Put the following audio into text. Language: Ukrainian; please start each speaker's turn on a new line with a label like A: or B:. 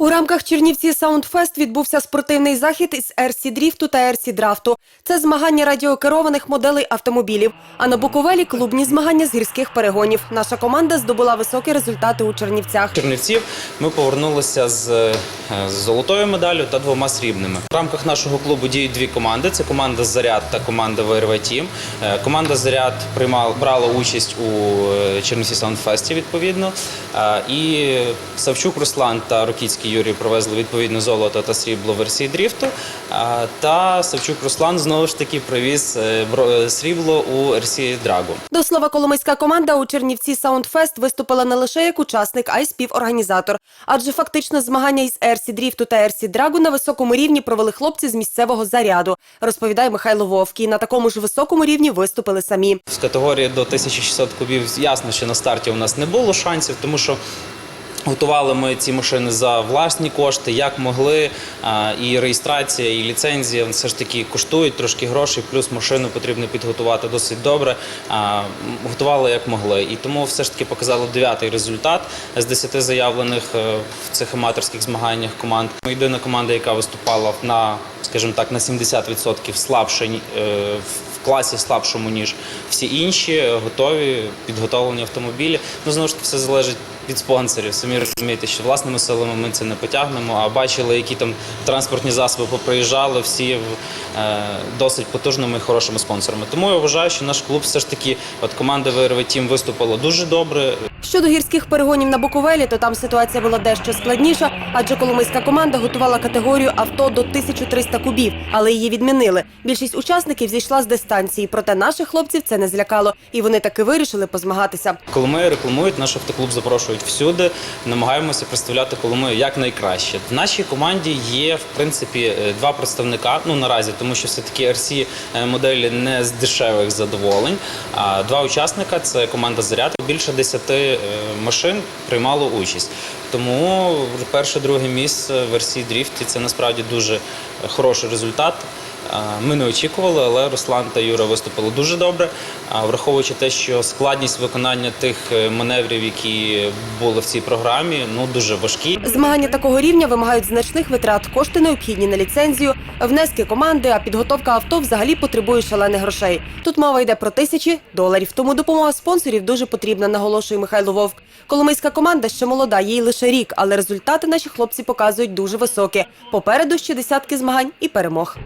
A: У рамках Чернівці Саундфест відбувся спортивний захід із RC дріфту та RC драфту. Це змагання радіокерованих моделей автомобілів. А на Буковелі клубні змагання з гірських перегонів. Наша команда здобула високі результати у Чернівцях.
B: Чернівців ми повернулися з, е, золотою медаллю та двома срібними. В рамках нашого клубу діють дві команди: це команда Заряд та команда ВРВ Тім. Е, Команда Заряд приймала брала участь у е, Чернівці Саундфесті відповідно. І Савчук Руслан та Рокіцький Юрій привезли відповідно золото та срібло версії дріфту. Та Савчук Руслан знову ж таки привіз е, е, срібло у RC Драгу.
A: До слова, коломийська команда у Чернівці Саундфест виступила не лише як учасник, а й співорганізатор. Адже фактично змагання із RC дріфту та RC драгу на високому рівні провели хлопці з місцевого заряду, розповідає Михайло Вовкій. На такому ж високому рівні виступили самі.
B: З категорії до 1600 кубів ясно, що на старті у нас не було шансів, тому що. Готували ми ці машини за власні кошти, як могли. І реєстрація, і ліцензія все ж таки коштують трошки грошей, плюс машину потрібно підготувати досить добре. Готували як могли. І тому все ж таки показали дев'ятий результат з 10 заявлених е, в цих аматорських змаганнях команд. Ми єдина команда, яка виступала на, скажімо так, на 70% слабше е, класі слабшому, ніж всі інші, готові, підготовлені автомобілі. Ну, знову ж таки, все залежить від спонсорів. Самі розумієте, що власними силами ми це не потягнемо, а бачили, які там транспортні засоби поприїжджали, всі в- е, досить потужними і хорошими спонсорами. Тому я вважаю, що наш клуб все ж таки, от команда ВРВ Тім виступила дуже добре.
A: Щодо гірських перегонів на Буковелі, то там ситуація була дещо складніша, адже коломийська команда готувала категорію авто до 1300 кубів, але її відмінили. Більшість учасників зійшла з дистанції, проте наших хлопців це не злякало, і вони таки вирішили позмагатися.
B: Коломию рекламують, наш автоклуб запрошують всюди. Намагаємося представляти Коломию як найкраще. В нашій команді є в принципі е, два представника. Ну наразі, тому що все таки RC моделі не з дешевих задоволень. А два учасника це команда Заряд. Більше 10 е, машин приймало участь. Тому перше, друге місце в RC Дріфті це насправді дуже хороший результат. Ми не очікували, але Руслан та Юра виступили дуже добре. Враховуючи те, що складність виконання тих е, маневрів, які були в цій програмі, ну дуже важкі.
A: Змагання такого рівня вимагають значних витрат, кошти необхідні на ліцензію, внески команди, а підготовка авто взагалі потребує шалених грошей. Тут мова йде про тисячі доларів. Тому допомога спонсорів дуже потрібна, наголошує Михайло Вовк. Коломийська команда ще молода, їй лише рік, але результати наші хлопці показують дуже високі. Попереду ще десятки змагань і перемог.